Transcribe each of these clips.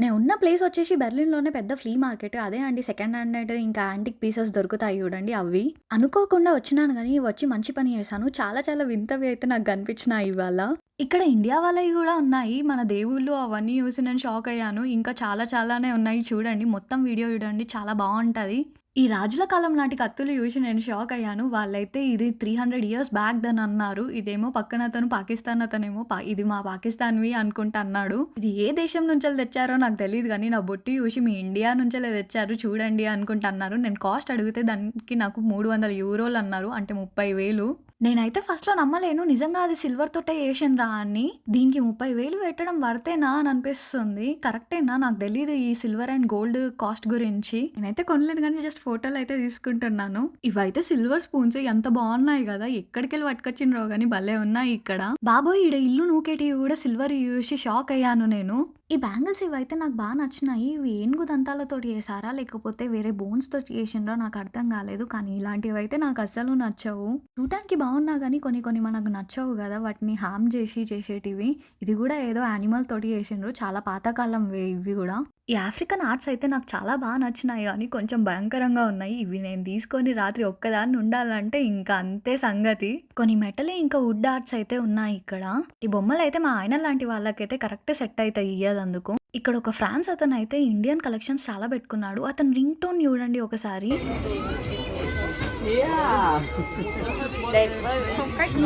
నేను ఉన్న ప్లేస్ వచ్చేసి బెర్లిన్‌లోనే పెద్ద ఫ్లీ మార్కెట్. అదే అండి సెకండ్ హ్యాండెడ్ ఇంకా యాంటిక్ పీసెస్ దొరుకుతాయి చూడండి అవి. అనుకోకుండా వచ్చినాను కానీ వచ్చి మంచి పని చేశాను. చాలా చాలా వింతవి అయితే నాకు కనిపించినాయి ఇవాళ. ఇక్కడ ఇండియా వాళ్ళవి కూడా ఉన్నాయి. మన దేవుళ్ళు అవన్నీ చూసి నేను షాక్ అయ్యాను. ఇంకా చాలా చాలానే ఉన్నాయి చూడండి. మొత్తం వీడియో చూడండి చాలా బాగుంటుంది ఈ రాజుల కాలం నాటి కత్తులు చూసి నేను షాక్ అయ్యాను. వాళ్ళైతే ఇది 300 ఇయర్స్ బ్యాక్ దన్ అన్నారు. ఇదేమో పక్కన అతను పాకిస్తాన్ అతనేమో పా ఇది మా పాకిస్తాన్‌వి అనుకుంటా అన్నాడు. ఇది ఏ దేశం నుంచెల్లి తెచ్చారో నాకు తెలియదు కానీ నా బొట్టు చూసి మీ ఇండియా నుంచే తెచ్చారు చూడండి అనుకుంటా అన్నారు. నేను కాస్ట్ అడిగితే దానికి నాకు 300 యూరోలు అన్నారు. అంటే 30,000 నేనైతే ఫస్ట్‌లో నమ్మలేను. నిజంగా అది సిల్వర్ తోటే చేసిండ్రా అని. దీనికి 30,000 పెట్టడం వర్తేనా అని అనిపిస్తుంది. కరెక్టేనా నాకు తెలియదు ఈ సిల్వర్ అండ్ గోల్డ్ కాస్ట్ గురించి. నేనైతే కొనలేను కానీ జస్ట్ ఫోటోలు అయితే తీసుకుంటున్నాను. ఇవైతే సిల్వర్ స్పూన్స్ ఎంత బావున్నాయి గదా! ఎక్కడికెళ్ళి పట్టుకొచ్చిండ్రో కానీ భలే ఉన్నాయి ఇక్కడ. బాబోయ్! ఈడ ఇల్లు నూకేటివి కూడా సిల్వర్ చూసి షాక్ అయ్యాను నేను. ఈ బ్యాంగిల్స్ ఇవైతే నాకు బాగా నచ్చినాయి. ఇవి ఏనుగు దంతాలతోటి చేశారా? లేకపోతే వేరే బోన్స్ తోటి నాకు అర్థం కాలేదు. కానీ ఇలాంటివైతే నాకు అస్సలు నచ్చవు. చూడటానికి బాగున్నా కానీ కొన్ని కొన్ని మనకు నచ్చవు కదా వాటిని హామ్ చేసి చేసేటివి. ఇది కూడా ఏదో యానిమల్ తోటి చేసిండ్రు. చాలా పాతకాలం ఇవి కూడా ఈ ఆఫ్రికన్ ఆర్ట్స్ అయితే నాకు చాలా బా నచ్చినాయి గానీ, కొంచెం భయంకరంగా ఉన్నాయి. ఇవి నేను తీసుకొని రాత్రి ఒక్కదాన్ని ఉండాలంటే ఇంకా అంతే సంగతి. కొన్ని మెటల్ ఇంకా వుడ్ ఆర్ట్స్ అయితే ఉన్నాయి ఇక్కడ. ఈ బొమ్మలైతే మా ఆయన లాంటి వాళ్ళకైతే కరెక్ట్ సెట్ అయితాయి ఇయ్యదందుకు. ఇక్కడ ఒక ఫ్రాన్స్ అతనైతే ఇండియన్ కలెక్షన్స్ చాలా పెట్టుకున్నాడు. అతని రింగ్ టోన్ చూడండి ఒకసారి.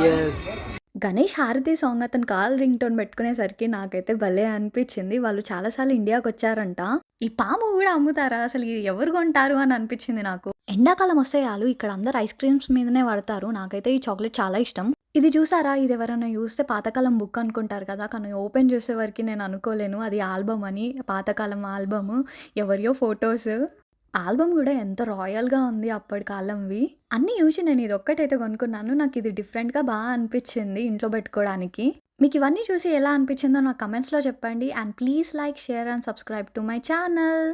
Yeah. గణేష్ హారతి సాంగ్ అతను కాల్ రింగ్ టోన్ పెట్టుకునేసరికి నాకైతే భలే అనిపించింది. వాళ్ళు చాలాసార్లు ఇండియాకి వచ్చారంట ఈ పాము కూడా అమ్ముతారా? అసలు ఇది ఎవరు కొంటారు అని అనిపించింది నాకు. ఎండాకాలం వస్తే చాలు ఇక్కడ అందరు ఐస్ క్రీమ్స్ మీదనే పడతారు. నాకైతే ఈ చాక్లెట్ చాలా ఇష్టం. ఇది చూసారా? ఇది ఎవరైనా చూస్తే పాతకాలం బుక్ అనుకుంటారు కదా! కానీ ఓపెన్ చేసే వరకు నేను అనుకోలేను. అది ఆల్బమ్ అని. పాతకాలం ఆల్బమ్. ఎవరియో ఫొటోస్ ఆల్బమ్ కూడా ఎంత రాయల్‌గా ఉంది అప్పటి కాలంవి. అన్నీ చూసి నేను ఇది ఒక్కటైతే కొనుక్కున్నాను. నాకు ఇది డిఫరెంట్‌గా బాగా అనిపించింది ఇంట్లో పెట్టుకోవడానికి. మీకు ఇవన్నీ చూసి ఎలా అనిపించిందో నా కమెంట్స్‌లో చెప్పండి. And please like, share and subscribe to my channel.